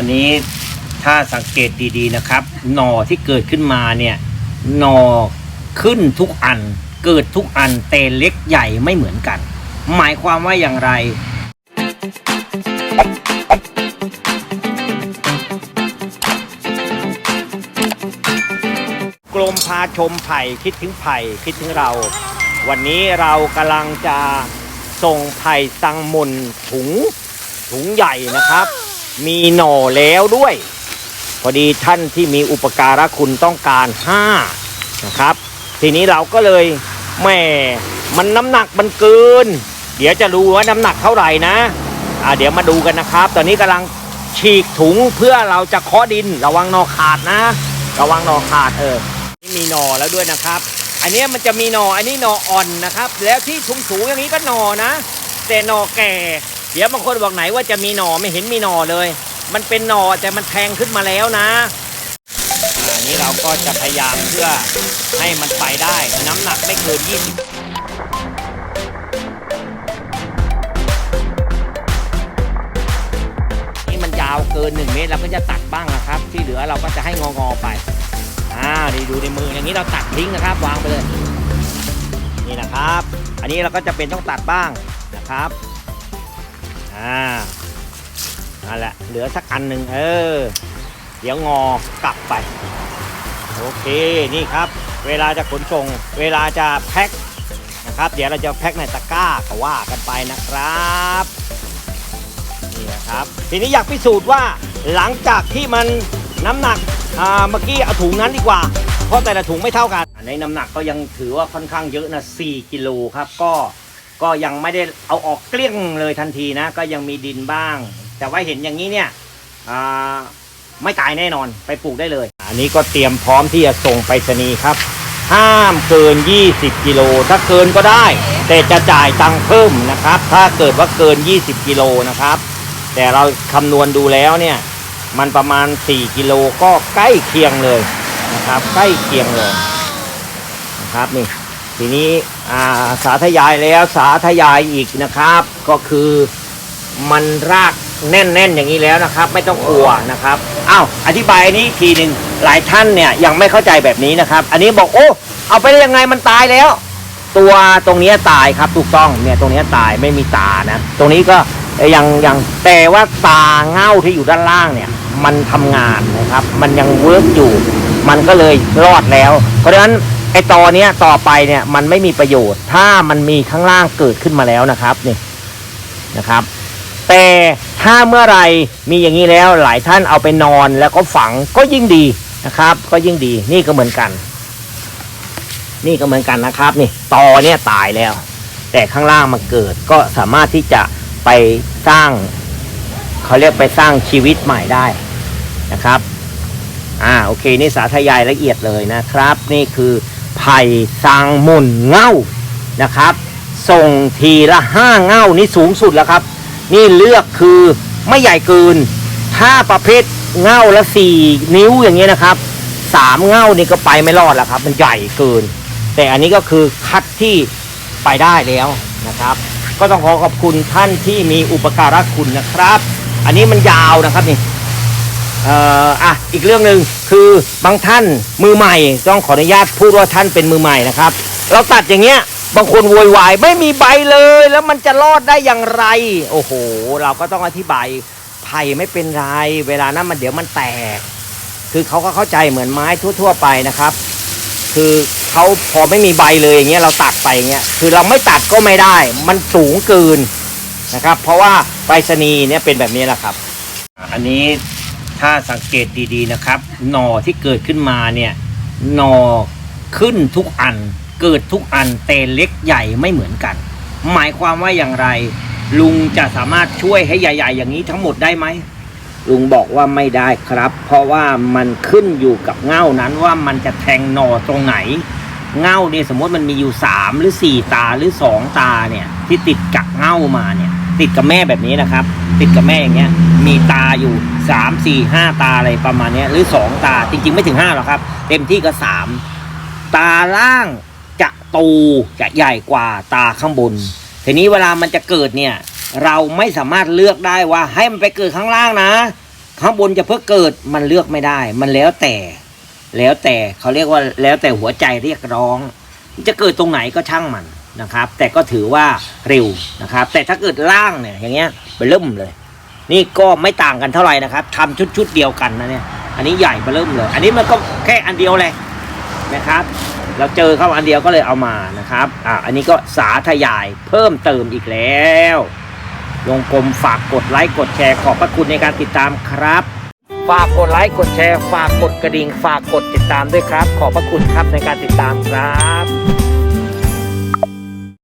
อันนี้ถ้าสังเกตดีๆนะครับ หน่อที่เกิดขึ้นมาเนี่ย หน่อขึ้นทุกอัน เกิดทุกอันแต่เล็กใหญ่ไม่เหมือนกัน หมายความว่าอย่างไรกรมพาชมไผ่คิดถึงไผ่คิดถึงเรา วันนี้เรากำลังจะส่งไผ่สังมุนถุงถุงใหญ่นะครับ มีหน่อแล้วด้วย พอดีท่านที่มีอุปการะคุณต้องการ5นะครับ ทีนี้เราก็เลยแหม่มันน้ำหนักมันเกิน เดี๋ยวจะรู้ว่าน้ำหนักเท่าไหร่นะอ่าเดี๋ยวมาดูกันนะครับ ตอนนี้กำลังฉีกถุงเพื่อเราจะเคาะดินระวังหนอขาดนะ ระวังหนอขาดเออนี่มีหนอแล้วด้วยนะครับ อันนี้มันจะมีหนออันนี้หนออ่อนนะครับ แล้วที่สูงสูงๆอย่างนี้ก็หนอนะ แต่หนอแก่ เดี๋ยวบางคนบอกไหนว่าจะมีหนอไม่เห็นมีหนอเลย มันเป็นหนอแต่มันแทงขึ้นมาแล้วนะอันนี้เราก็จะพยายามเพื่อให้มันไปได้น้ำหนักไม่เกิน 20นี่มันยาวเกิน 1 เมตรเราก็จะตัดบ้างนะครับ ที่เหลือเราก็จะให้งองอไปอ่านี่ดูในมืออย่างนี้เราตัดทิ้งนะครับ วางไปเลย นี่นะครับ อันนี้เราก็จะเป็นต้องตัดบ้างนะครับ อ่านั่นแหละ เหลือสักอันหนึ่งเออ เดี๋ยวงอกลับไป โอเค นี่ครับ เวลาจะขนส่ง เวลาจะแพ็คนะครับ เดี๋ยวเราจะแพ็คในตะกร้าก็ว่ากันไปนะครับ นี่นะครับ ทีนี้อยากพิสูจน์ว่าหลังจากที่มันน้ำหนักอ่าเมื่อกี้เอาถุงนั้นดีกว่า เพราะแต่ละถุงไม่เท่ากัน ในน้ำหนักก็ยังถือว่าค่อนข้างเยอะนะ 4 กิโลครับ ก็ ก็ยังไม่ได้เอาออกเกลี้ยงเลยทันทีนะ ก็ยังมีดินบ้าง แต่ว่าเห็นอย่างนี้เนี่ยไม่ตายแน่นอนไปปลูกได้เลย อันนี้ก็เตรียมพร้อมที่จะส่งไปรษณีย์ครับ ห้ามเกิน 20 กิโล ถ้าเกินก็ได้ แต่จะจ่ายตังค์เพิ่มนะครับ ถ้าเกิดว่าเกิน 20 กิโลนะครับ แต่เราคำนวณดูแล้วเนี่ย มันประมาณ 4 กิโลก็ใกล้เคียงเลยนะครับ ใกล้เคียงเลยนะครับนี่ทีนี้ สาธยายแล้วสาธยายอีกนะครับ ก็คือมันรากแน่นๆอย่างนี้แล้วนะครับ ไม่ต้องกลัวนะครับอ้าวอธิบายนี้ทีหนึ่งหลายท่านเนี่ยยังไม่เข้าใจแบบนี้นะครับ อันนี้บอกโอ้เอาไปได้ยังไงมันตายแล้ว ตัวตรงนี้ตายครับถูกต้องเนี่ยตรงนี้ตายไม่มีตานะตรงนี้ก็ยังยังแต่ว่าตาเง่าที่อยู่ด้านล่างเนี่ย มันทำงานนะครับ มันยังเวิร์กอยู่ มันก็เลยรอดแล้ว เพราะฉะนั้น ไอตอเนี้ยต่อไปเนี่ยมันไม่มีประโยชน์ ถ้ามันมีข้างล่างเกิดขึ้นมาแล้วนะครับนี่นะครับ แต่ถ้าเมื่อไหรมีอย่างนี้แล้วหลายท่านเอาไปนอนแล้วก็ฝังก็ยิ่งดีนะครับ ก็ยิ่งดีนี่ก็เหมือนกัน นี่ก็เหมือนกันนะครับนี่ตอเนี่ยตายแล้ว แต่ข้างล่างมันเกิดก็สามารถที่จะไปสร้างเขาเรียกไปสร้างชีวิตใหม่ได้นะครับ อ่าโอเค นี่สาธยายละเอียดเลยนะครับ นี่คือ ไผ่ซางมุนเง่านะครับ ส่งทีละห้าเง่านี่สูงสุดแล้วครับ นี่เลือกคือไม่ใหญ่เกิน ถ้าประเภทเง่าละสี่นิ้วอย่างเงี้ยนะครับสามเง่านี่ก็ไปไม่รอดแล้วครับ มันใหญ่เกิน แต่อันนี้ก็คือคัดที่ไปได้แล้วนะครับ ก็ต้องขอขอบคุณท่านที่มีอุปการะคุณนะครับ อันนี้มันยาวนะครับนี่ เอ่ออะอีกเรื่องหนึ่งคือบางท่านมือใหม่ต้องขออนุญาตพูดว่าท่านเป็นมือใหม่นะครับ เราตัดอย่างเงี้ยบางคนโวยวายไม่มีใบเลย แล้วมันจะรอดได้อย่างไร โอ้โห เราก็ต้องอธิบายไผ่ไม่เป็นไร เวลานั้นมันเดี๋ยวมันแตก คือเขาก็เข้าใจเหมือนไม้ทั่ว ๆ ไปนะครับ คือเขาพอไม่มีใบเลยอย่างเงี้ยเราตัดไปอย่างเงี้ยคือเราไม่ตัดก็ไม่ได้ มันสูงเกินนะครับ เพราะว่าไปรษณีย์เนี่ยเป็นแบบนี้แหละครับ อันนี้ ถ้าสังเกตดีๆนะครับ หน่อที่เกิดขึ้นมาเนี่ย หน่อขึ้นทุกอัน เกิดทุกอันแต่เล็กใหญ่ไม่เหมือนกัน หมายความว่าอย่างไร ลุงจะสามารถช่วยให้ใหญ่ ๆ อย่างนี้ทั้งหมดได้ไหมลุงบอกว่าไม่ได้ครับ เพราะว่ามันขึ้นอยู่กับเง่านั้นว่ามันจะแทงหน่อตรงไหน เง่าเนี่ยสมมติมันมีอยู่สามหรือสี่ตาหรือสองตาเนี่ย ที่ติดกับเง่ามาเนี่ย ติดกับแม่แบบนี้นะครับ ติดกับแม่อย่างเงี้ย มีตาอยู่ สามสี่ห้าตาอะไรประมาณนี้หรือสองตาจริง ๆ ไม่ถึงห้าหรอกครับ เต็มที่ก็สามตาล่างจะโตจะใหญ่กว่าตาข้างบน ทีนี้เวลามันจะเกิดเนี่ย เราไม่สามารถเลือกได้ว่าให้มันไปเกิดข้างล่างนะ ข้างบนจะเพื่อเกิดมันเลือกไม่ได้ มันแล้วแต่ แล้วแต่เขาเรียกว่าแล้วแต่หัวใจเรียกร้อง จะเกิดตรงไหนก็ช่างมันนะครับ แต่ก็ถือว่าเร็วนะครับ แต่ถ้าเกิดล่างเนี่ยอย่างเงี้ยไปเริ่มเลย นี่ก็ไม่ต่างกันเท่าไหร่นะครับทำชุดชุดๆเดียวกันนะเนี่ย อันนี้ใหญ่มาเริ่มเลย อันนี้มันก็แค่อันเดียวเลยนะครับ เราเจอเข้าอันเดียวก็เลยเอามานะครับ อ่าอันนี้ก็สาธยายเพิ่มเติมอีกแล้ววงกลมฝากกดไลค์กดแชร์ขอบพระคุณในการติดตามครับ ฝากกดไลค์กดแชร์ ฝากกดกระดิ่ง ฝากกดติดตามด้วยครับ ขอบพระคุณครับในการติดตามครับ